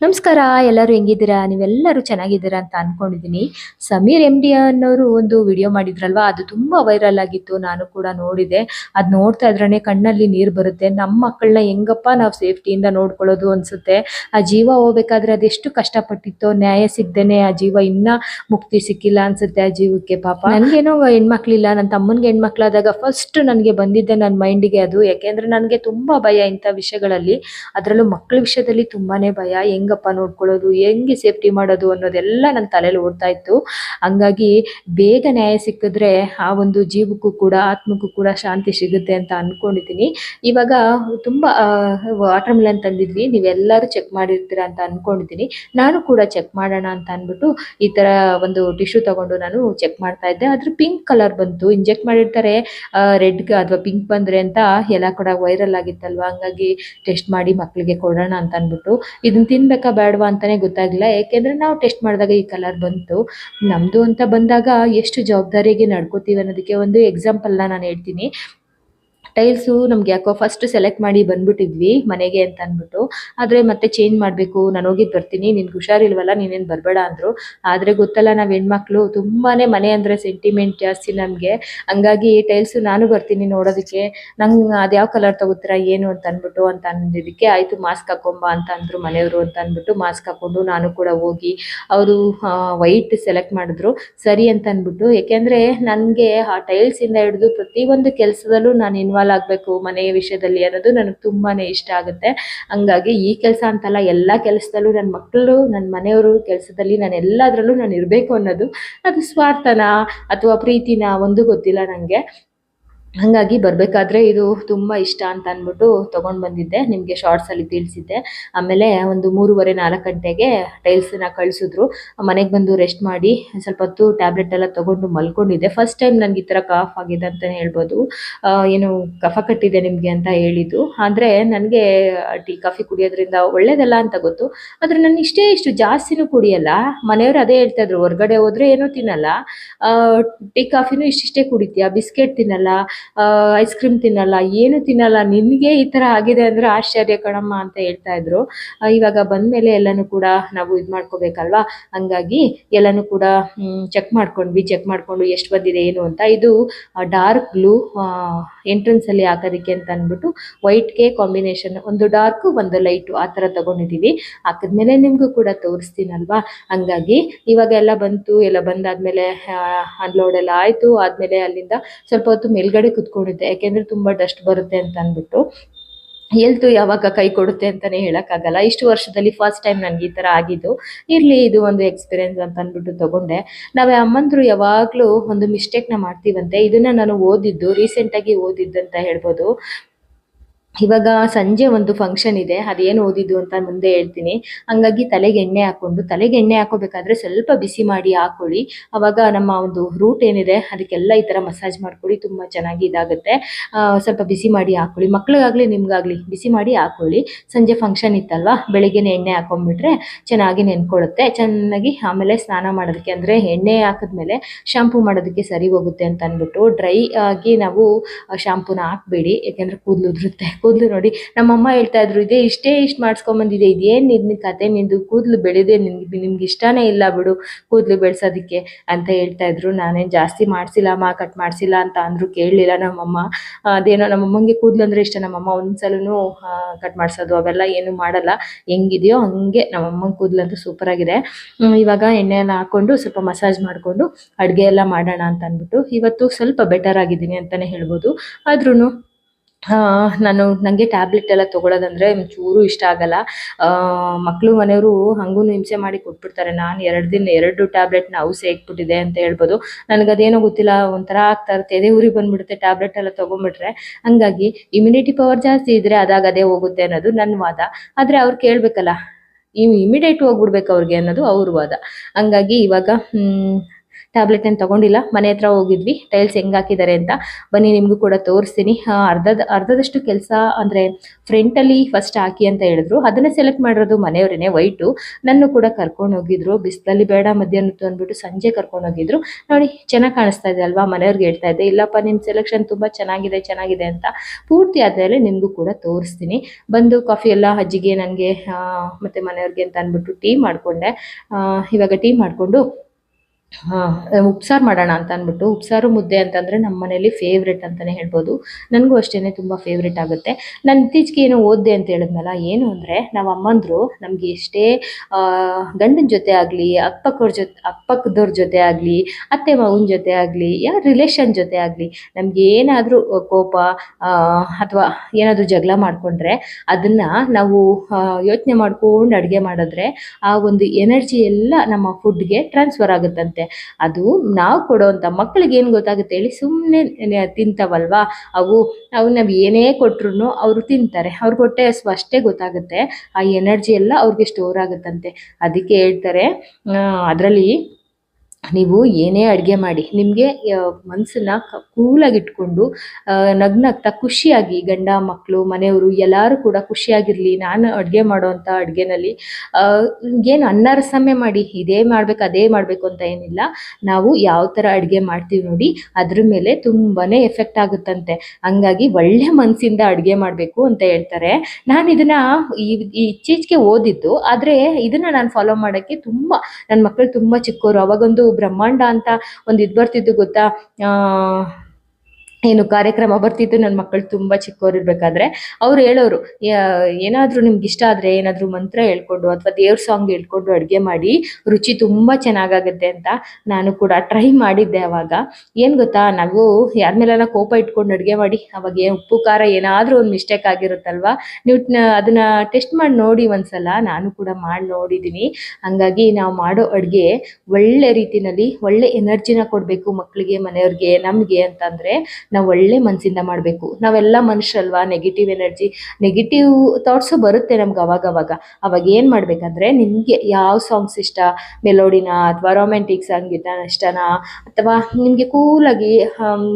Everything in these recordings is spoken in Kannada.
ನಮಸ್ಕಾರ, ಎಲ್ಲರೂ ಹೆಂಗಿದ್ದೀರಾ? ನೀವೆಲ್ಲರೂ ಚೆನ್ನಾಗಿದ್ದೀರಾ ಅಂತ ಅನ್ಕೊಂಡಿದ್ದೀನಿ. ಸಮೀರ್ ಎಂ ಡಿ ಅನ್ನೋರು ಒಂದು ವಿಡಿಯೋ ಮಾಡಿದ್ರಲ್ವಾ? ಅದು ತುಂಬಾ ವೈರಲ್ ಆಗಿತ್ತು, ನಾನು ಕೂಡ ನೋಡಿದೆ. ಅದ್ ನೋಡ್ತಾ ಇದ್ರೆನೆ ಕಣ್ಣಲ್ಲಿ ನೀರು ಬರುತ್ತೆ. ನಮ್ಮ ಮಕ್ಕಳನ್ನ ಹೆಂಗಪ್ಪ ನಾವು ಸೇಫ್ಟಿಯಿಂದ ನೋಡ್ಕೊಳ್ಳೋದು ಅನ್ಸುತ್ತೆ? ಆ ಜೀವ ಹೋಗ್ಬೇಕಾದ್ರೆ ಅದೆಷ್ಟು ಕಷ್ಟಪಟ್ಟಿತ್ತೋ, ನ್ಯಾಯ ಸಿಗ್ದೇನೆ ಆ ಜೀವ ಇನ್ನ ಮುಕ್ತಿ ಸಿಕ್ಕಿಲ್ಲ ಅನ್ಸುತ್ತೆ ಆ ಜೀವಕ್ಕೆ, ಪಾಪ. ನನಗೇನೋ ಹೆಣ್ಮಕ್ಳಿಲ್ಲ ನನ್ನ ತಮ್ಮನಿಗೆ ಹೆಣ್ಮಕ್ಳಾದಾಗ ಫಸ್ಟ್ ನನಗೆ ಬಂದಿದ್ದೆ ನನ್ನ ಮೈಂಡಿಗೆ ಅದು. ಯಾಕೆಂದ್ರೆ ನನಗೆ ತುಂಬಾ ಭಯ ಇಂಥ ವಿಷಯಗಳಲ್ಲಿ. ಅದರಲ್ಲೂ ಮಕ್ಕಳ ವಿಷಯದಲ್ಲಿ ತುಂಬಾನೇ ಭಯ. ಹೆಂಗಪ್ಪ ನೋಡ್ಕೊಳ್ಳೋದು, ಹೆಂಗೆ ಸೇಫ್ಟಿ ಮಾಡೋದು ಅನ್ನೋದೆಲ್ಲ ನನ್ನ ತಲೆಯಲ್ಲಿ ಓಡ್ತಾ ಇತ್ತು. ಹಂಗಾಗಿ ಬೇಗ ನ್ಯಾಯ ಸಿಕ್ಕಿದ್ರೆ ಆ ಒಂದು ಜೀವಕ್ಕೂ ಕೂಡ, ಆತ್ಮಕ್ಕೂ ಕೂಡ ಶಾಂತಿ ಸಿಗುತ್ತೆ ಅಂತ ಅನ್ಕೊಂಡಿದ್ದೀನಿ. ಇವಾಗ ತುಂಬಾ ವಾಟರ್ ಮಿಲನ್ ತಂದಿದ್ವಿ, ನೀವೆಲ್ಲರೂ ಚೆಕ್ ಮಾಡಿರ್ತೀರಾ ಅಂತ ಅನ್ಕೊಂಡಿದ್ದೀನಿ. ನಾನು ಕೂಡ ಚೆಕ್ ಮಾಡೋಣ ಅಂತ ಅನ್ಬಿಟ್ಟು ಈ ತರ ಒಂದು ಟಿಶ್ಯೂ ತಗೊಂಡು ನಾನು ಚೆಕ್ ಮಾಡ್ತಾ ಇದ್ದೆ. ಅದ್ರ ಪಿಂಕ್ ಕಲರ್ ಬಂತು. ಇಂಜೆಕ್ಟ್ ಮಾಡಿರ್ತಾರೆ ರೆಡ್ ಅಥವಾ ಪಿಂಕ್ ಬಂದ್ರೆ ಅಂತ ಎಲ್ಲ ಕೂಡ ವೈರಲ್ ಆಗಿತ್ತಲ್ವಾ? ಹಂಗಾಗಿ ಟೆಸ್ಟ್ ಮಾಡಿ ಮಕ್ಕಳಿಗೆ ಕೊಡೋಣ ಅಂತ ಅನ್ಬಿಟ್ಟು. ಇದನ್ನ ತಿನ್ಬೇಕಾ. ಬೇಡವಾ ಅಂತಾನೆ ಗೊತ್ತಾಗಿಲ್ಲ ಯಾಕೆಂದ್ರೆ ನಾವು ಟೆಸ್ಟ್ ಮಾಡಿದಾಗ ಈ ಕಲರ್ ಬಂತು. ನಮ್ದು ಅಂತ ಬಂದಾಗ ಎಷ್ಟು ಜವಾಬ್ದಾರಿಯಾಗಿ ನಡ್ಕೋತೀವಿ ಅನ್ನೋದಕ್ಕೆ ಒಂದು ಎಕ್ಸಾಂಪಲ್ ನಾನು ಹೇಳ್ತೀನಿ. ಟೈಲ್ಸು ನಮ್ಗೆ ಯಾಕೋ ಫಸ್ಟ್ ಸೆಲೆಕ್ಟ್ ಮಾಡಿ ಬಂದ್ಬಿಟ್ಟಿದ್ವಿ ಮನೆಗೆ ಅಂತ ಅಂದ್ಬಿಟ್ಟು. ಆದ್ರೆ ಮತ್ತೆ ಚೇಂಜ್ ಮಾಡಬೇಕು, ನಾನು ಹೋಗಿದ್ ಬರ್ತೀನಿ, ನಿನ್ಗೆ ಹುಷಾರಿಲ್ವಲ್ಲ, ನೀನೇನು ಬರಬೇಡ ಅಂದ್ರು. ಆದ್ರೆ ಗೊತ್ತಲ್ಲ, ನಾವ್ ಹೆಣ್ಮಕ್ಳು ತುಂಬಾನೇ ಮನೆ ಅಂದ್ರೆ ಸೆಂಟಿಮೆಂಟ್ ಜಾಸ್ತಿ ನಮ್ಗೆ. ಹಂಗಾಗಿ ಟೈಲ್ಸ್ ನಾನು ಬರ್ತೀನಿ ನೋಡೋದಕ್ಕೆ. ನಂಗೆ ಅದ್ಯಾವ ಕಲರ್ ತಗೋತೀರಾ, ಏನು ಅಂತ ಅಂದ್ಬಿಟ್ಟು ಅಂತ ಅಂದಿದ್ದಕ್ಕೆ ಆಯ್ತು ಮಾಸ್ಕ್ ಹಾಕೊಂಬ ಅಂತ ಅಂದ್ರು ಮನೆಯವರು ಅಂತ ಅಂದ್ಬಿಟ್ಟು ಮಾಸ್ಕ್ ಹಾಕೊಂಡು ನಾನು ಕೂಡ ಹೋಗಿ ಅವರು ವೈಟ್ ಸೆಲೆಕ್ಟ್ ಮಾಡಿದ್ರು. ಸರಿ ಅಂತ ಅಂದ್ಬಿಟ್ಟು. ಯಾಕೆಂದ್ರೆ ನನಗೆ ಆ ಟೈಲ್ಸ್ ಇಂದ ಹಿಡಿದು ಪ್ರತಿಯೊಂದು ಕೆಲಸದಲ್ಲೂ ನಾನು ಇನ್ವಾಲ್ವ್ ಆಗ್ಬೇಕು ಮನೆಯ ವಿಷಯದಲ್ಲಿ ಅನ್ನೋದು ನನಗೆ ತುಂಬಾನೇ ಇಷ್ಟ ಆಗುತ್ತೆ. ಹಂಗಾಗಿ ಈ ಕೆಲಸ ಅಂತಲ್ಲ ಎಲ್ಲಾ ಕೆಲಸದಲ್ಲೂ ನನ್ನ ಮಕ್ಕಳು ನನ್ನ ಮನೆಯವರು ಕೆಲಸದಲ್ಲಿ ನಾನು ಎಲ್ಲದರಲ್ಲೂ ನಾನು ಇರಬೇಕು ಅನ್ನೋದು ಅದು ಸ್ವಾರ್ಥನ ಅಥವಾ ಪ್ರೀತಿನ ಒಂದು ಗೊತ್ತಿಲ್ಲ ನನಗೆ ಹಂಗಾಗಿ ಬರ್ಬೇಕಾದ್ರೆ ಇದು ತುಂಬಾ ಇಷ್ಟ ಅಂತ ಅಂದ್ಬಿಟ್ಟು ತಗೊಂಡ್ ಬಂದಿದ್ದೆ. ನಿಮ್ಗೆ ಶಾರ್ಟ್ಸ್ ಅಲ್ಲಿ ತಿಳಿಸಿದ್ದೆ. ಆಮೇಲೆ ಒಂದು ಮೂರುವರೆ, ನಾಲ್ಕು ಗಂಟೆಗೆ ಟೈಲ್ಸ್ನ ಕಳ್ಸಿದ್ರು. ಮನೆಗೆ ಬಂದು ರೆಸ್ಟ್ ಮಾಡಿ ಸ್ವಲ್ಪ ಹೊತ್ತು ಟ್ಯಾಬ್ಲೆಟ್ ಎಲ್ಲ ತಗೊಂಡು ಮಲ್ಕೊಂಡಿದ್ದೆ. ಫಸ್ಟ್ ಟೈಮ್ ನನಗೆ ಈ ತರ ಕಾಫ್ ಆಗಿದೆ ಅಂತಾನೆ ಹೇಳ್ಬೋದು. ಏನು ಕಫ ಕಟ್ಟಿದೆ ನಿಮ್ಗೆ ಅಂತ ಹೇಳಿದ್ದು. ಆದ್ರೆ ನನಗೆ ಟೀ, ಕಾಫಿ ಕುಡಿಯೋದ್ರಿಂದ ಒಳ್ಳೇದಲ್ಲ ಅಂತ ಗೊತ್ತು. ಆದ್ರೆ ನಾನು ಇಷ್ಟೇ ಇಷ್ಟು ಜಾಸ್ತಿನೂ ಕುಡಿಯಲ್ಲ. ಮನೆಯವರು ಅದೇ ಹೇಳ್ತಾ ಇದ್ರು, ಹೊರ್ಗಡೆ ಹೋದ್ರೆ ಏನೂ ತಿನ್ನಲ್ಲ. ಟೀ, ಕಾಫಿನೂ ಇಷ್ಟಿಷ್ಟೇ ಕುಡಿತೀಯ? ಬಿಸ್ಕೆಟ್ ತಿನ್ನಲ್ಲ. ಐಸ್ ಕ್ರೀಮ್ ತಿನ್ನಲ್ಲ, ಏನು ತಿನ್ನಲ್ಲ, ನಿನಗೆ ಈ ತರ ಆಗಿದೆ ಅಂದ್ರೆ ಆಶ್ಚರ್ಯ ಕಣಮ್ಮ ಅಂತ ಹೇಳ್ತಾ ಇದ್ರು. ಇವಾಗ ಬಂದ್ಮೇಲೆ ಎಲ್ಲಾನು ಕೂಡ ನಾವು ಇದ್ ಮಾಡ್ಕೋಬೇಕಲ್ವಾ? ಹಂಗಾಗಿ ಎಲ್ಲಾನು ಕೂಡ ಚೆಕ್ ಮಾಡ್ಕೊಂಡ್ವಿ ಚೆಕ್ ಮಾಡ್ಕೊಂಡು ಎಷ್ಟು ಬಂದಿದೆ, ಏನು ಅಂತ. ಇದು ಡಾರ್ಕ್ ಬ್ಲೂ ಎಂಟ್ರೆನ್ಸ್ ಅಲ್ಲಿ ಹಾಕೋದಕ್ಕೆ ಅಂತ ಅಂದ್ಬಿಟ್ಟು ವೈಟ್ಗೆ ಕಾಂಬಿನೇಷನ್ ಒಂದು ಡಾರ್ಕ್ ಒಂದು ಲೈಟ್ ಆ ತರ ತಗೊಂಡಿದೀವಿ. ಹಾಕಿದ್ಮೇಲೆ ನಿಮ್ಗೂ ಕೂಡ ತೋರಿಸ್ತೀನಲ್ವಾ? ಹಂಗಾಗಿ ಇವಾಗ ಎಲ್ಲ ಬಂತು, ಎಲ್ಲ ಬಂದಾದ್ಮೇಲೆ ಅನ್ಲೋಡ್ ಎಲ್ಲ ಆಯ್ತು. ಆದ್ಮೇಲೆ ಅಲ್ಲಿಂದ ಸ್ವಲ್ಪ ಹೊತ್ತು ಮೇಲ್ಗಡೆ ಕುತ್ಕೊಂಡಿದ್ದೆ ಯಾಕೆಂದ್ರೆ ತುಂಬಾ ಡಸ್ಟ್ ಬರುತ್ತೆ ಅಂತ ಅಂದ್ಬಿಟ್ಟು. ಹೆಲ್ತ್ ಯಾವಾಗ ಕೈ ಕೊಡುತ್ತೆ ಅಂತಾನೆ ಹೇಳಕ್ಕಾಗಲ್ಲ. ಇಷ್ಟು ವರ್ಷದಲ್ಲಿ ಫಸ್ಟ್ ಟೈಮ್ ನನ್ಗೆ ಈ ತರ ಆಗಿದ್ದು. ಇರ್ಲಿ, ಇದು ಒಂದು ಎಕ್ಸ್ಪೀರಿಯನ್ಸ್ ಅಂತ ಅಂದ್ಬಿಟ್ಟು ತಗೊಂಡೆ. ನಾವೇ ಅಮ್ಮಂದ್ರು ಯಾವಾಗ್ಲೂ ಒಂದು ಮಿಸ್ಟೇಕ್ನ ಮಾಡ್ತೀವಂತೆ. ಇದನ್ನ ನಾನು ಓದಿದ್ದು ರೀಸೆಂಟ್ ಆಗಿ ಓದಿದ್ದು ಅಂತ ಹೇಳ್ಬೋದು. ಇವಾಗ ಸಂಜೆ ಒಂದು ಫಂಕ್ಷನ್ ಇದೆ, ಅದೇನು ಓದಿದ್ದು ಅಂತ ಮುಂದೆ ಹೇಳ್ತೀನಿ. ಹಂಗಾಗಿ ತಲೆಗೆ ಎಣ್ಣೆ ಹಾಕೊಂಡು ತಲೆಗೆ ಎಣ್ಣೆ ಹಾಕೋಬೇಕಾದ್ರೆ ಸ್ವಲ್ಪ ಬಿಸಿ ಮಾಡಿ ಹಾಕೊಳ್ಳಿ. ಅವಾಗ ನಮ್ಮ ಒಂದು ರೂಟ್ ಏನಿದೆ, ಅದಕ್ಕೆಲ್ಲ ಈ ಥರ ಮಸಾಜ್ ಮಾಡ್ಕೊಳ್ಳಿ, ತುಂಬ ಚೆನ್ನಾಗಿ ಇದಾಗುತ್ತೆ. ಸ್ವಲ್ಪ ಬಿಸಿ ಮಾಡಿ ಹಾಕೊಳ್ಳಿ. ಮಕ್ಳಿಗಾಗಲಿ, ನಿಮ್ಗಾಗಲಿ ಬಿಸಿ ಮಾಡಿ ಹಾಕೊಳ್ಳಿ. ಸಂಜೆ ಫಂಕ್ಷನ್ ಇತ್ತಲ್ವಾ, ಬೆಳಿಗ್ಗೆನೆ ಎಣ್ಣೆ ಹಾಕೊಂಡ್ಬಿಟ್ರೆ ಚೆನ್ನಾಗಿ ನೆನ್ಕೊಳ್ಳುತ್ತೆ ಚೆನ್ನಾಗಿ ಆಮೇಲೆ ಸ್ನಾನ ಮಾಡೋದಕ್ಕೆ, ಅಂದರೆ ಎಣ್ಣೆ ಹಾಕಿದ್ಮೇಲೆ ಶಾಂಪೂ ಮಾಡೋದಕ್ಕೆ ಸರಿ ಹೋಗುತ್ತೆ ಅಂತ ಅಂದ್ಬಿಟ್ಟು ಡ್ರೈ ಆಗಿ ನಾವು ಶಾಂಪೂನ ಹಾಕ್ಬೇಡಿ. ಯಾಕೆಂದ್ರೆ ಕೂದಲು ಉದುರುತ್ತೆ ಕೂದಲು ನೋಡಿ. ನಮ್ಮಮ್ಮ ಹೇಳ್ತಾ ಇದ್ರು, ಇದೇ ಇಷ್ಟೇ ಇಷ್ಟು ಮಾಡಿಸ್ಕೊಂಬಂದಿದೆ, ಇದೇನು ನಿನ್ನ ಕತೆ, ನಿಂದು ಕೂದಲು ಬೆಳೆದೆ ನಿನ್ಗೆ, ನಿಮ್ಗೆ ಇಷ್ಟನೇ ಇಲ್ಲ ಬಿಡು ಕೂದಲು ಬೆಳೆಸೋದಕ್ಕೆ ಅಂತ ಹೇಳ್ತಾ ಇದ್ರು. ನಾನೇನು ಜಾಸ್ತಿ ಮಾಡಿಸಿಲ್ಲ ಅಮ್ಮ, ಕಟ್ ಮಾಡಿಸಿಲ್ಲ ಅಂತ ಅಂದ್ರು. ಕೇಳಲಿಲ್ಲ ನಮ್ಮಮ್ಮ. ಅದೇನೋ ನಮ್ಮಮ್ಮಂಗೆ ಕೂದಲು ಅಂದರೆ ಇಷ್ಟ. ನಮ್ಮಮ್ಮ ಒಂದ್ಸಲೂ ಕಟ್ ಮಾಡಿಸೋದು ಅವೆಲ್ಲ ಏನು ಮಾಡಲ್ಲ. ಹೆಂಗಿದೆಯೋ ಹಂಗೆ ನಮ್ಮಮ್ಮನ ಕೂದಲು ಅಂತೂ ಸೂಪರ್ ಆಗಿದೆ. ಇವಾಗ ಎಲ್ಲ ಹಾಕೊಂಡು ಸ್ವಲ್ಪ ಮಸಾಜ್ ಮಾಡಿಕೊಂಡು ಅಡುಗೆ ಎಲ್ಲ ಮಾಡೋಣ ಅಂತ ಅಂದ್ಬಿಟ್ಟು, ಇವತ್ತು ಸ್ವಲ್ಪ ಬೆಟರ್ ಆಗಿದ್ದೀನಿ ಅಂತಾನೆ ಹೇಳ್ಬೋದು. ಆದ್ರೂ ನಾನು ನನಗೆ ಟ್ಯಾಬ್ಲೆಟ್ ಎಲ್ಲ ತಗೊಳ್ಳೋದಂದ್ರೆ ಒಂಚೂರು ಇಷ್ಟ ಆಗಲ್ಲ. ಮಕ್ಕಳು ಮನೆಯವರು ಹಂಗೂ ಹಿಂಸೆ ಮಾಡಿ ಕೊಟ್ಬಿಡ್ತಾರೆ. ನಾನು ಎರಡು ದಿನ, ಎರಡು ಟ್ಯಾಬ್ಲೆಟ್ನ ಔಸೆ ಇಕ್ಬಿಟ್ಟಿದೆ ಅಂತ ಹೇಳ್ಬೋದು. ನನಗದೇನೋ ಗೊತ್ತಿಲ್ಲ, ಒಂಥರ ಆಗ್ತಾ ಇರುತ್ತೆ. ಎದೆ ಊರಿಗೆ ಬಂದ್ಬಿಡುತ್ತೆ ಟ್ಯಾಬ್ಲೆಟ್ ಎಲ್ಲ ತಗೊಂಡ್ಬಿಟ್ರೆ ಹಂಗಾಗಿ ಇಮ್ಯುನಿಟಿ ಪವರ್ ಜಾಸ್ತಿ ಇದ್ರೆ ಅದಾಗ ಅದೇ ಹೋಗುತ್ತೆ ಅನ್ನೋದು ನನ್ನ ವಾದ. ಆದರೆ ಅವ್ರು ಕೇಳಬೇಕಲ್ಲ ಇಮಿಡಿಯೇಟ್ ಹೋಗ್ಬಿಡ್ಬೇಕು ಅವ್ರಿಗೆ ಅನ್ನೋದು ಅವ್ರ ವಾದ. ಹಂಗಾಗಿ ಇವಾಗ ಟ್ಯಾಬ್ಲೆಟ್ ಏನು ತಗೊಂಡಿಲ್ಲ. ಮನೆ ಹತ್ರ ಹೋಗಿದ್ವಿ. ಟೈಲ್ಸ್ ಹೆಂಗ್ ಹಾಕಿದ್ದಾರೆ ಅಂತ ಬನ್ನಿ ನಿಮಗೂ ಕೂಡ ತೋರಿಸ್ತೀನಿ. ಅರ್ಧದ, ಅರ್ಧದಷ್ಟು ಕೆಲಸ ಅಂದರೆ ಫ್ರಂಟಲ್ಲಿ ಫಸ್ಟ್ ಹಾಕಿ ಅಂತ ಹೇಳಿದ್ರು. ಅದನ್ನೇ ಸೆಲೆಕ್ಟ್ ಮಾಡಿರೋದು ಮನೆಯವರೇನೆ ವೈಟು ನನ್ನ ಕೂಡ ಕರ್ಕೊಂಡು ಹೋಗಿದ್ರು. ಬಿಸಿಲಲ್ಲಿ ಬೇಡ ಮಧ್ಯಾಹ್ನ ಅಂದ್ಬಿಟ್ಟು ಸಂಜೆ ಕರ್ಕೊಂಡು ಹೋಗಿದ್ರು. ನೋಡಿ, ಚೆನ್ನಾಗಿ ಕಾಣಿಸ್ತಾ ಇದೆ ಅಲ್ವಾ? ಮನೆಯವ್ರಿಗೆ ಹೇಳ್ತಾ ಇದೆ ಇಲ್ಲಪ್ಪ ನಿಮ್ಮ ಸೆಲೆಕ್ಷನ್ ತುಂಬ ಚೆನ್ನಾಗಿದೆ ಚೆನ್ನಾಗಿದೆ ಅಂತ. ಪೂರ್ತಿ ಆದಮೇಲೆ ನಿಮಗೂ ಕೂಡ ತೋರಿಸ್ತೀನಿ. ಬಂದು ಕಾಫಿ ಎಲ್ಲ ಅಜ್ಜಿಗೆ, ನನಗೆ ಮತ್ತು ಮನೆಯವ್ರಿಗೆ ಅಂತ ಅಂದ್ಬಿಟ್ಟು ಟೀ ಮಾಡಿಕೊಂಡೆ. ಇವಾಗ ಟೀ ಮಾಡಿಕೊಂಡು ಉಪ್ಸಾರು ಮಾಡೋಣ ಅಂತ ಅಂದ್ಬಿಟ್ಟು ಉಪ್ಸಾರು ಮುದ್ದೆ ಅಂತಂದರೆ ನಮ್ಮ ಮನೇಲಿ ಫೇವ್ರೆಟ್ ಅಂತಲೇ ಹೇಳ್ಬೋದು. ನನಗೂ ಅಷ್ಟೇ ತುಂಬ ಫೇವ್ರೆಟ್ ಆಗುತ್ತೆ. ನಾನು ಇತ್ತೀಚೆಗೆ ಏನೋ ಓದಿದೆ ಅಂತ ಹೇಳಿದ್ನಲ್ಲ, ಏನು ಅಂದರೆ ನಾವು ಅಮ್ಮಂದರು ನಮಗೆ ಎಷ್ಟೇ ಗಂಡನ ಜೊತೆ ಆಗಲಿ ಅಕ್ಕಪಕ್ಕವ್ರ ಜೊತೆ ಅಕ್ಕಪಕ್ಕದವ್ರ ಜೊತೆ ಆಗಲಿ, ಅತ್ತೆ ಮಗನ ಜೊತೆ ಆಗಲಿ ಯಾರ ರಿಲೇಷನ್ ಜೊತೆ ಆಗಲಿ, ನಮ್ಗೆ ಏನಾದರೂ ಕೋಪ ಅಥವಾ ಏನಾದರೂ ಜಗಳ ಮಾಡಿಕೊಂಡ್ರೆ ಅದನ್ನು ನಾವು ಯೋಚನೆ ಮಾಡ್ಕೊಂಡು ಅಡುಗೆ ಮಾಡಿದ್ರೆ ಆ ಒಂದು ಎನರ್ಜಿ ಎಲ್ಲ ನಮ್ಮ ಫುಡ್ಗೆ ಟ್ರಾನ್ಸ್ಫರ್ ಆಗುತ್ತಂತೆ. ಅದು ನಾವು ಕೊಡೋವಂಥ ಮಕ್ಕಳಿಗೆ ಏನು ಗೊತ್ತಾಗುತ್ತೆ ಹೇಳಿ ಸುಮ್ಮನೆ ತಿಂತಾವಲ್ವಾ? ಅವು ಅವು ನಾವು ಏನೇ ಕೊಟ್ರು ಅವರು ತಿಂತಾರೆ. ಅವ್ರು ಕೊಟ್ಟೆ ಅಷ್ಟೇ ಗೊತ್ತಾಗುತ್ತೆ. ಆ ಎನರ್ಜಿ ಎಲ್ಲ ಅವ್ರಿಗೆ ಸ್ಟೋರ್ ಆಗುತ್ತಂತೆ. ಅದಕ್ಕೆ ಹೇಳ್ತಾರೆ ಅದರಲ್ಲಿ ನೀವು ಏನೇ ಅಡುಗೆ ಮಾಡಿ, ನಿಮಗೆ ಮನಸ್ಸನ್ನ ಕೂಲಾಗಿ ಇಟ್ಕೊಂಡು ನಗ್ನಗ್ತಾ ಖುಷಿಯಾಗಿ, ಗಂಡ ಮಕ್ಕಳು ಮನೆಯವರು ಎಲ್ಲರೂ ಕೂಡ ಖುಷಿಯಾಗಿರಲಿ, ನಾನು ಅಡುಗೆ ಮಾಡೋವಂಥ ಅಡುಗೆನಲ್ಲಿ ಏನು ಅನ್ನ ಮಾಡಿ, ಇದೇ ಮಾಡಬೇಕು, ಅದೇ ಮಾಡಬೇಕು ಅಂತ ಏನಿಲ್ಲ. ನಾವು ಯಾವ ಥರ ಅಡುಗೆ ಮಾಡ್ತೀವಿ ನೋಡಿ, ಅದ್ರ ಮೇಲೆ ತುಂಬಾ ಎಫೆಕ್ಟ್ ಆಗುತ್ತಂತೆ. ಹಂಗಾಗಿ ಒಳ್ಳೆ ಮನಸ್ಸಿಂದ ಅಡುಗೆ ಮಾಡಬೇಕು ಅಂತ ಹೇಳ್ತಾರೆ. ನಾನು ಇದನ್ನು ಇತ್ತೀಚೆಗೆ ಓದಿದ್ದು, ಆದರೆ ಇದನ್ನು ನಾನು ಫಾಲೋ ಮಾಡೋಕ್ಕೆ ತುಂಬ ನನ್ನ ಮಕ್ಕಳು ತುಂಬ ಚಿಕ್ಕವರು ಅವಾಗೊಂದು ಬ್ರಹ್ಮಾಂಡ ಅಂತ ಒಂದು ಇದು ಬರ್ತಿದ್ದು ಗೊತ್ತಾ ಏನು ಕಾರ್ಯಕ್ರಮ ಬರ್ತಿತ್ತು ನನ್ನ ಮಕ್ಕಳು ತುಂಬ ಚಿಕ್ಕವರಿರ್ಬೇಕಾದ್ರೆ ಅವ್ರು ಹೇಳೋರು ಏನಾದರೂ ನಿಮ್ಗೆ ಇಷ್ಟ ಆದರೆ ಏನಾದರೂ ಮಂತ್ರ ಹೇಳ್ಕೊಂಡು ಅಥವಾ ದೇವ್ರ ಸಾಂಗ್ ಹೇಳ್ಕೊಂಡು ಅಡುಗೆ ಮಾಡಿ, ರುಚಿ ತುಂಬ ಚೆನ್ನಾಗಾಗುತ್ತೆ ಅಂತ ನಾನು ಕೂಡ ಟ್ರೈ ಮಾಡಿದ್ದೆ ಅವಾಗ. ಏನು ಗೊತ್ತಾ, ನಾವು ಯಾರ ಮೇಲೆಲ್ಲ ಕೋಪ ಇಟ್ಕೊಂಡು ಅಡುಗೆ ಮಾಡಿ, ಅವಾಗ ಉಪ್ಪು, ಖಾರ ಏನಾದರೂ ಒಂದು ಮಿಸ್ಟೇಕ್ ಆಗಿರುತ್ತಲ್ವಾ, ನೀವು ಅದನ್ನ ಟೆಸ್ಟ್ ಮಾಡಿ ನೋಡಿ ಒಂದ್ಸಲ, ನಾನು ಕೂಡ ಮಾಡಿ ನೋಡಿದ್ದೀನಿ ಹಂಗಾಗಿ ನಾವು ಮಾಡೋ ಅಡುಗೆ ಒಳ್ಳೆ ರೀತಿನಲ್ಲಿ, ಒಳ್ಳೆ ಎನರ್ಜಿನ ಕೊಡಬೇಕು ಮಕ್ಕಳಿಗೆ ಮನೆಯವ್ರಿಗೆ, ನಮಗೆ ಅಂತಂದರೆ ನಾವು ಒಳ್ಳೆ ಮನಸ್ಸಿಂದ ಮಾಡಬೇಕು. ನಾವೆಲ್ಲ ಮನುಷ್ಯರಲ್ವಾ? ನೆಗೆಟಿವ್ ಎನರ್ಜಿ ನೆಗೆಟಿವ್ ಥಾಟ್ಸು ಬರುತ್ತೆ ನಮ್ಗೆ ಅವಾಗವಾಗ. ಅವಾಗ ಅವಾಗ ಏನು ಮಾಡಬೇಕಂದ್ರೆ ನಿಮಗೆ ಯಾವ ಸಾಂಗ್ಸ್ ಇಷ್ಟ? ಮೆಲೋಡಿನ ಅಥವಾ ರೊಮ್ಯಾಂಟಿಕ್ ಸಂಗೀತ ಇಷ್ಟನಾ? ಅಥವಾ ನಿಮಗೆ ಕೂಲಾಗಿ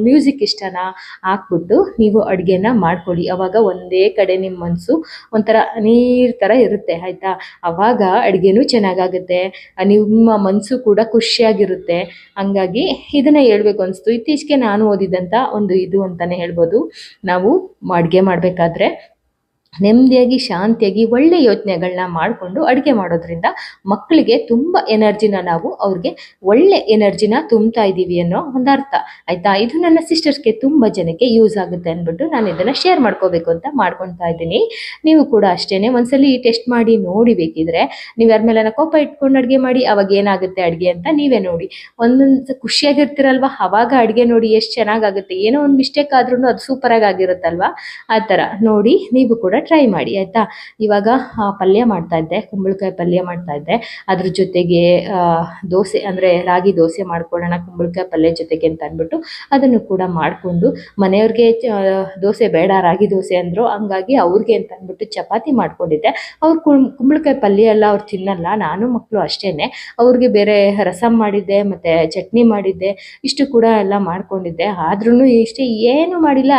ಮ್ಯೂಸಿಕ್ ಇಷ್ಟನಾ? ಹಾಕ್ಬಿಟ್ಟು ನೀವು ಅಡುಗೆನ ಮಾಡ್ಕೊಳ್ಳಿ. ಅವಾಗ ಒಂದೇ ಕಡೆ ನಿಮ್ಮ ಮನಸ್ಸು ಒಂಥರ ನೀರು ಥರ ಇರುತ್ತೆ, ಆಯಿತಾ? ಅವಾಗ ಅಡುಗೆನೂ ಚೆನ್ನಾಗಾಗುತ್ತೆ. ನಿಮ್ಮ ಮನಸ್ಸು ಕೂಡ ಖುಷಿಯಾಗಿರುತ್ತೆ. ಹಂಗಾಗಿ ಇದನ್ನು ಹೇಳ್ಬೇಕು ಅನಿಸ್ತು. ಇತ್ತೀಚೆಗೆ ನಾನು ಓದಿದಂಥ ಒಂದು ಇದು ಅಂತಾನೆ ಹೇಳ್ಬೋದು. ನಾವು ಅಡುಗೆ ಮಾಡಬೇಕಾದ್ರೆ ನೆಮ್ಮದಿಯಾಗಿ, ಶಾಂತಿಯಾಗಿ ಒಳ್ಳೆ ಯೋಚನೆಗಳನ್ನ ಮಾಡಿಕೊಂಡು ಅಡುಗೆ ಮಾಡೋದ್ರಿಂದ ಮಕ್ಕಳಿಗೆ ತುಂಬ ಎನರ್ಜಿನ ನಾವು ಅವ್ರಿಗೆ ಒಳ್ಳೆ ಎನರ್ಜಿನ ತುಂಬ್ತಾ ಇದ್ದೀವಿ ಅನ್ನೋ ಒಂದು ಅರ್ಥ ಆಯಿತಾ? ಇದು ನನ್ನ ಸಿಸ್ಟರ್ಸ್ಗೆ ತುಂಬ ಜನಕ್ಕೆ ಯೂಸ್ ಆಗುತ್ತೆ ಅಂದ್ಬಿಟ್ಟು ನಾನು ಇದನ್ನು ಶೇರ್ ಮಾಡ್ಕೋಬೇಕು ಅಂತ ಮಾಡ್ಕೊತಾ ಇದ್ದೀನಿ. ನೀವು ಕೂಡ ಅಷ್ಟೇ ಒಂದ್ಸಲಿ ಟೆಸ್ಟ್ ಮಾಡಿ ನೋಡಿ ಬೇಕಿದ್ರೆ ನೀವು ಯಾರ ಮೇಲೆ ಕೋಪ ಇಟ್ಕೊಂಡು ಅಡುಗೆ ಮಾಡಿ, ಅವಾಗ ಏನಾಗುತ್ತೆ ಅಡುಗೆ ಅಂತ ನೀವೇ ನೋಡಿ. ಒಂದೊಂದು ಖುಷಿಯಾಗಿರ್ತೀರಲ್ವ? ಅವಾಗ ಅಡುಗೆ ನೋಡಿ ಎಷ್ಟು ಚೆನ್ನಾಗಾಗುತ್ತೆ? ಏನೋ ಒಂದು ಮಿಸ್ಟೇಕ್ ಆದ್ರೂ ಅದು ಸೂಪರಾಗಿ ಆಗಿರುತ್ತಲ್ವಾ? ಆ ಥರ ನೋಡಿ, ನೀವು ಕೂಡ ಟ್ರೈ ಮಾಡಿ, ಆಯಿತಾ? ಇವಾಗ ಪಲ್ಯ ಮಾಡ್ತಾ ಇದ್ದೆ, ಕುಂಬಳಕಾಯಿ ಪಲ್ಯ ಮಾಡ್ತಾ ಇದ್ದೆ. ಅದ್ರ ಜೊತೆಗೆ ದೋಸೆ, ಅಂದರೆ ರಾಗಿ ದೋಸೆ ಮಾಡ್ಕೊಳ್ಳೋಣ ಕುಂಬಳಕಾಯಿ ಪಲ್ಯ ಜೊತೆಗೆ ಅಂತ ಅಂದ್ಬಿಟ್ಟು ಅದನ್ನು ಕೂಡ ಮಾಡಿಕೊಂಡು, ಮನೆಯವ್ರಿಗೆ ದೋಸೆ ಬೇಡ, ರಾಗಿ ದೋಸೆ ಅಂದರು, ಹಂಗಾಗಿ ಅವ್ರಿಗೆ ಅಂತ ಅಂದ್ಬಿಟ್ಟು ಚಪಾತಿ ಮಾಡ್ಕೊಂಡಿದ್ದೆ. ಅವ್ರು ಕುಂಬಳಕಾಯಿ ಪಲ್ಯ ಎಲ್ಲ ಅವ್ರು ತಿನ್ನಲ್ಲ, ನಾನು ಮಕ್ಕಳು ಅಷ್ಟೇ ಅವ್ರಿಗೆ ಬೇರೆ ರಸಂ ಮಾಡಿದ್ದೆ, ಮತ್ತು ಚಟ್ನಿ ಮಾಡಿದ್ದೆ, ಇಷ್ಟು ಕೂಡ ಎಲ್ಲ ಮಾಡ್ಕೊಂಡಿದ್ದೆ. ಆದ್ರೂ ಇಷ್ಟೇ, ಏನು ಮಾಡಿಲ್ಲ,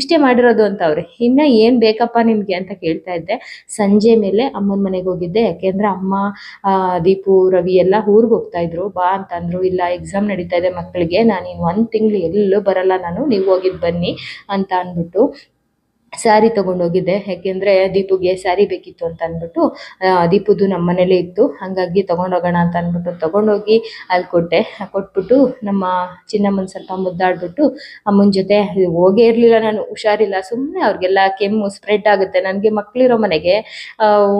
ಇಷ್ಟೇ ಮಾಡಿರೋದು ಅಂತ ಅವ್ರೆ. ಇನ್ನು ಏನು ಬೇಕಪ್ಪ ನಿಮಗೆ? ಅಂತ ಕೇಳ್ತಾ ಇದ್ದೆ. ಸಂಜೆ ಮೇಲೆ ಅಮ್ಮನ ಮನೆಗೆ ಹೋಗಿದ್ದೆ. ಯಾಕೆಂದ್ರೆ ಅಮ್ಮ ದೀಪು, ರವಿ ಎಲ್ಲ ಊರಿಗೆ ಹೋಗ್ತಾ ಇದ್ರು. ಬಾ ಅಂತಂದ್ರು, ಇಲ್ಲ ಎಕ್ಸಾಮ್ ನಡೀತಾ ಇದೆ ಮಕ್ಕಳಿಗೆ ನಾನು ಇನ್ನು ಒಂದು ತಿಂಗಳು ಎಲ್ಲೂ ಬರಲ್ಲ ನಾನು. ನೀವು ಹೋಗಿದ್ದು ಬನ್ನಿ ಅಂತ ಅಂದ್ಬಿಟ್ಟು ಸ್ಯಾರಿ ತಗೊಂಡೋಗಿದ್ದೆ. ಯಾಕೆಂದ್ರೆ ದೀಪುಗೆ ಸ್ಯಾರಿ ಬೇಕಿತ್ತು ಅಂತ ಅಂದ್ಬಿಟ್ಟು ದೀಪುದು ನಮ್ಮ ಮನೇಲೇ ಇತ್ತು. ಹಾಗಾಗಿ ತೊಗೊಂಡೋಗೋಣ ಅಂತ ಅಂದ್ಬಿಟ್ಟು ತಗೊಂಡೋಗಿ ಅಲ್ಲಿ ಕೊಟ್ಟೆ. ಕೊಟ್ಬಿಟ್ಟು ನಮ್ಮ ಚಿನ್ನಮ್ಮನ ಸ್ವಲ್ಪ ಮುದ್ದಾಡ್ಬಿಟ್ಟು, ಅಮ್ಮನ ಜೊತೆ ಹೋಗೇ ಇರಲಿಲ್ಲ ನಾನು, ಹುಷಾರಿಲ್ಲ. ಸುಮ್ಮನೆ ಅವ್ರಿಗೆಲ್ಲ ಕೆಮ್ಮು ಸ್ಪ್ರೆಡ್ ಆಗುತ್ತೆ. ನನಗೆ ಮಕ್ಕಳಿರೋ ಮನೆಗೆ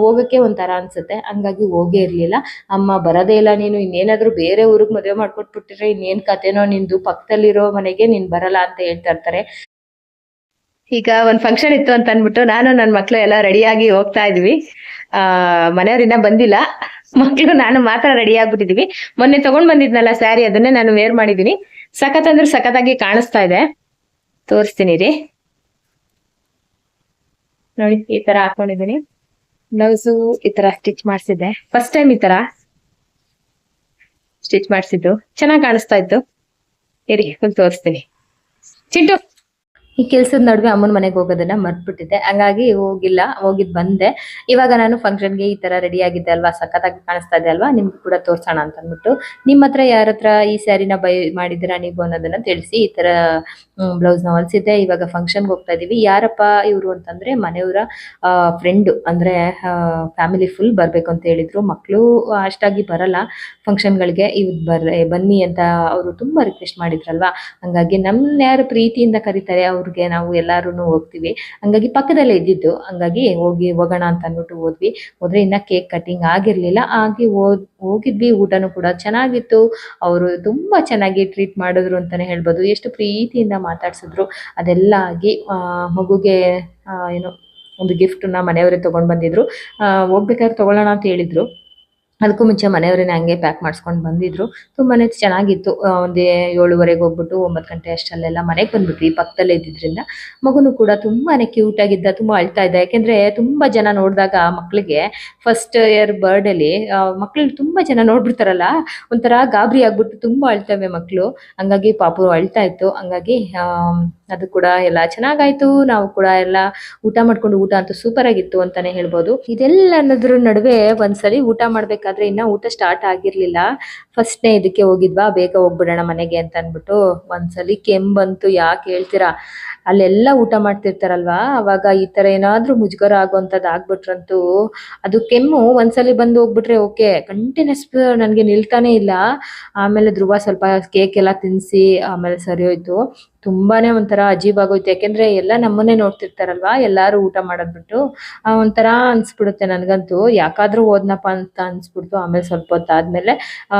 ಹೋಗೋಕ್ಕೆ ಒಂಥರ ಅನ್ಸುತ್ತೆ. ಹಂಗಾಗಿ ಹೋಗೇ ಇರಲಿಲ್ಲ. ಅಮ್ಮ ಬರೋದೇ ಇಲ್ಲ, ನೀನು ಇನ್ನೇನಾದರೂ ಬೇರೆ ಊರಿಗೆ ಮದುವೆ ಮಾಡ್ಕೊಟ್ಬಿಟ್ಟಿದ್ರೆ ಇನ್ನೇನು ಕತೆನೋ ನಿಂದು ಪಕ್ಕದಲ್ಲಿರೋ ಮನೆಗೆ ನೀನು ಬರಲ್ಲ ಅಂತ ಹೇಳ್ತಾ ಇರ್ತಾರೆ. ಈಗ ಒಂದ್ ಫಂಕ್ಷನ್ ಇತ್ತು ಅಂತ ಅಂದ್ಬಿಟ್ಟು ನಾನು ನನ್ನ ಮಕ್ಳು ಎಲ್ಲ ರೆಡಿಯಾಗಿ ಹೋಗ್ತಾ ಇದ್ವಿ. ಆ ಮನೆಯವ್ರಿಂದ ಬಂದಿಲ್ಲ. ಮಕ್ಳು ನಾನು ಮಾತ್ರ ರೆಡಿ ಆಗ್ಬಿಟ್ಟಿದೀವಿ. ಮೊನ್ನೆ ತಗೊಂಡ್ ಬಂದಿದ್ನಲ್ಲ ಸ್ಯಾರಿ ಅದನ್ನೇ ನಾನು ವೇರ್ ಮಾಡಿದೀನಿ ಸಖತ್ ಅಂದ್ರೆ ಸಖತ್ತಾಗಿ ಕಾಣಿಸ್ತಾ ಇದೆ. ತೋರಿಸ್ತೀನಿ ರೀ. ನೋಡಿ, ಈ ತರ ಹಾಕೊಂಡಿದೀನಿ ಬ್ಲೌಸು ಈ ತರ ಸ್ಟಿಚ್ ಮಾಡಿಸಿದ್ದೆ. ಫಸ್ಟ್ ಟೈಮ್ ಈ ತರ ಸ್ಟಿಚ್ ಮಾಡಿಸಿದ್ದು. ಚೆನ್ನಾಗಿ ಕಾಣಿಸ್ತಾ ಇತ್ತು. ಇರಿ ಫುಲ್ ತೋರಿಸ್ತೀನಿ. ಚಿಂಟು ಈ ಕೆಲ್ಸದ ನಡುವೆ ಅಮ್ಮನ ಮನೆಗೆ ಹೋಗೋದನ್ನ ಮರ್ತ್ಬಿಟ್ಟಿದ್ದೆ. ಹಂಗಾಗಿ ಹೋಗಿಲ್ಲ, ಹೋಗಿದ್ ಬಂದೆ. ಇವಾಗ ನಾನು ಫಂಕ್ಷನ್ಗೆ ಈ ತರ ರೆಡಿ ಆಗಿದ್ದೆ ಅಲ್ವಾ? ಸಖತ್ತಾಗಿ ಕಾಣಿಸ್ತಾ ಇದೆ ಅಲ್ವಾ? ನಿಮ್ಗೆ ಕೂಡ ತೋರ್ಸೋಣ ಅಂತ ಅಂದ್ಬಿಟ್ಟು ನಿಮ್ಮ ಹತ್ರ ಯಾರ ಹತ್ರ ಈ ಸ್ಯಾರಿನ ಬೈ ಮಾಡಿದಿರಾ ನೀವು ಅನ್ನೋದನ್ನ ತಿಳಿಸಿ. ಈ ತರ ಬ್ಲೌಸ್ನ ಹೊಲ್ಸಿದ್ದೆ. ಇವಾಗ ಫಂಕ್ಷನ್ಗೆ ಹೋಗ್ತಾ ಇದೀವಿ. ಯಾರಪ್ಪ ಇವರು ಅಂತಂದ್ರೆ ಮನೆಯವರ ಫ್ರೆಂಡ್. ಅಂದ್ರೆ ಫ್ಯಾಮಿಲಿ ಫುಲ್ ಬರ್ಬೇಕು ಅಂತ ಹೇಳಿದ್ರು. ಮಕ್ಕಳು ಅಷ್ಟಾಗಿ ಬರಲ್ಲ ಫಂಕ್ಷನ್ಗಳಿಗೆ. ಇವ್ ಬರ್ ಬನ್ನಿ ಅಂತ ಅವರು ತುಂಬಾ ರಿಕ್ವೆಸ್ಟ್ ಮಾಡಿದ್ರಲ್ವಾ? ಹಂಗಾಗಿ ನಮ್ಮನ್ನ ಯಾರು ಪ್ರೀತಿಯಿಂದ ಕರೀತಾರೆ ಅವ್ರಿಗೆ ನಾವು ಎಲ್ಲಾರು ಹೋಗ್ತೀವಿ. ಹಂಗಾಗಿ ಪಕ್ಕದಲ್ಲೇ ಇದ್ದಿದ್ದು. ಹಂಗಾಗಿ ಹೋಗಿ ಹೋಗೋಣ ಅಂತ ಅಂದ್ಬಿಟ್ಟು ಹೋದ್ವಿ. ಹೋದ್ರೆ ಇನ್ನ ಕೇಕ್ ಕಟಿಂಗ್ ಆಗಿರ್ಲಿಲ್ಲ. ಹಾಗೆ ಹೋಗಿದ್ವಿ. ಊಟನೂ ಕೂಡ ಚೆನ್ನಾಗಿತ್ತು. ಅವರು ತುಂಬಾ ಚೆನ್ನಾಗಿ ಟ್ರೀಟ್ ಮಾಡಿದ್ರು ಅಂತಾನೆ ಹೇಳ್ಬೋದು. ಎಷ್ಟು ಪ್ರೀತಿಯಿಂದ ಮಾತಾಡ್ಸಿದ್ರು. ಅದೆಲ್ಲ ಆಗಿ ಮಗುಗೆ ಏನು, ಒಂದು ಗಿಫ್ಟ್ನ ಮನೆಯವರೇ ತಗೊಂಡ್ ಬಂದಿದ್ರು. ಹೋಗ್ಬೇಕಾದ್ರೆ ತಗೊಳ್ಳೋಣ ಅಂತ ಹೇಳಿದ್ರು. ಅದಕ್ಕೂ ಮುಂಚೆ ಮನೆಯವರೇನೆ ಹಂಗೆ ಪ್ಯಾಕ್ ಮಾಡಿಸ್ಕೊಂಡು ಬಂದಿದ್ರು. ತುಂಬಾನೇ ಚೆನ್ನಾಗಿತ್ತು. ಒಂದು ಏಳುವರೆಗೆ ಹೋಗ್ಬಿಟ್ಟು ಒಂಬತ್ತು ಗಂಟೆ ಅಷ್ಟಲ್ಲೆಲ್ಲ ಮನೆಗೆ ಬಂದ್ಬಿಟ್ವಿ ಪಕ್ಕದಲ್ಲೇ ಇದ್ದಿದ್ರಿಂದ. ಮಗುನು ಕೂಡ ತುಂಬಾನೇ ಕ್ಯೂಟ್ ಆಗಿದ್ದ, ತುಂಬಾ ಅಳ್ತಾ ಇದ್ದ. ಯಾಕೆಂದ್ರೆ ತುಂಬಾ ಜನ ನೋಡಿದಾಗ ಮಕ್ಕಳಿಗೆ ಫಸ್ಟ್ ಇಯರ್ ಬರ್ಡಲ್ಲಿ ಮಕ್ಳು ತುಂಬಾ ಜನ ನೋಡ್ಬಿಡ್ತಾರಲ್ಲ, ಒಂಥರ ಗಾಬರಿ ಆಗ್ಬಿಟ್ಟು ತುಂಬಾ ಅಳ್ತವೆ ಮಕ್ಕಳು ಹಂಗಾಗಿ ಪಾಪು ಅಳ್ತಾ ಇತ್ತು. ಹಂಗಾಗಿ ಅದು ಕೂಡ ಎಲ್ಲ ಚೆನ್ನಾಗಾಯ್ತು. ನಾವು ಕೂಡ ಎಲ್ಲ ಊಟ ಮಾಡ್ಕೊಂಡು ಊಟ ಅಂತೂ ಸೂಪರ್ ಆಗಿತ್ತು ಅಂತಾನೆ ಹೇಳ್ಬೋದು. ಇದೆಲ್ಲ ಅನ್ನೋದ್ರ ನಡುವೆ ಒಂದ್ಸಲಿ ಊಟ ಮಾಡ್ಬೇಕಾದ್ರೆ ಇನ್ನ ಊಟ ಸ್ಟಾರ್ಟ್ ಆಗಿರ್ಲಿಲ್ಲ. ಫಸ್ಟ್ನೇ ಇದಕ್ಕೆ ಹೋಗಿದ್ವಾ, ಬೇಗ ಹೋಗ್ಬಿಡೋಣ ಮನೆಗೆ ಅಂತ ಅನ್ಬಿಟ್ಟು ಒಂದ್ಸಲಿ ಕೆಮ್ಮು ಬಂತು ಯಾಕೆ ಹೇಳ್ತೀರಾ? ಅಲ್ಲೆಲ್ಲ ಊಟ ಮಾಡ್ತಿರ್ತಾರಲ್ವಾ? ಅವಾಗ ಈ ತರ ಏನಾದ್ರೂ ಮುಜುಗರ ಆಗುವಂತದ್ದು ಆಗ್ಬಿಟ್ರಂತೂ ಅದು ಕೆಮ್ಮು ಒಂದ್ಸಲಿ ಬಂದು ಹೋಗ್ಬಿಟ್ರೆ ಓಕೆ. ಕಂಟಿನ್ಯೂಸ್ ನನಗೆ ನಿಲ್ತಾನೆ ಇಲ್ಲ. ಆಮೇಲೆ ಧ್ರುವ ಸ್ವಲ್ಪ ಕೇಕ್ ಎಲ್ಲ ತಿನ್ಸಿ ಆಮೇಲೆ ಸರಿ ಹೋಯ್ತು. ತುಂಬಾನೇ ಒಂಥರ ಅಜೀಬ್ ಆಗೋಯ್ತು. ಯಾಕೆಂದ್ರೆ ಎಲ್ಲ ನಮ್ಮನ್ನೇ ನೋಡ್ತಿರ್ತಾರಲ್ವಾ? ಎಲ್ಲಾರು ಊಟ ಮಾಡದ್ಬಿಟ್ಟು. ಒಂಥರ ಅನ್ಸ್ಬಿಡುತ್ತೆ ನನ್ಗಂತೂ. ಯಾಕಾದ್ರೂ ಹೋದ್ನಪ್ಪ ಅಂತ ಅನ್ಸ್ಬಿಡ್ತು. ಆಮೇಲೆ ಸ್ವಲ್ಪ ಹೊತ್ತಾದ್ಮೇಲೆ, ಆ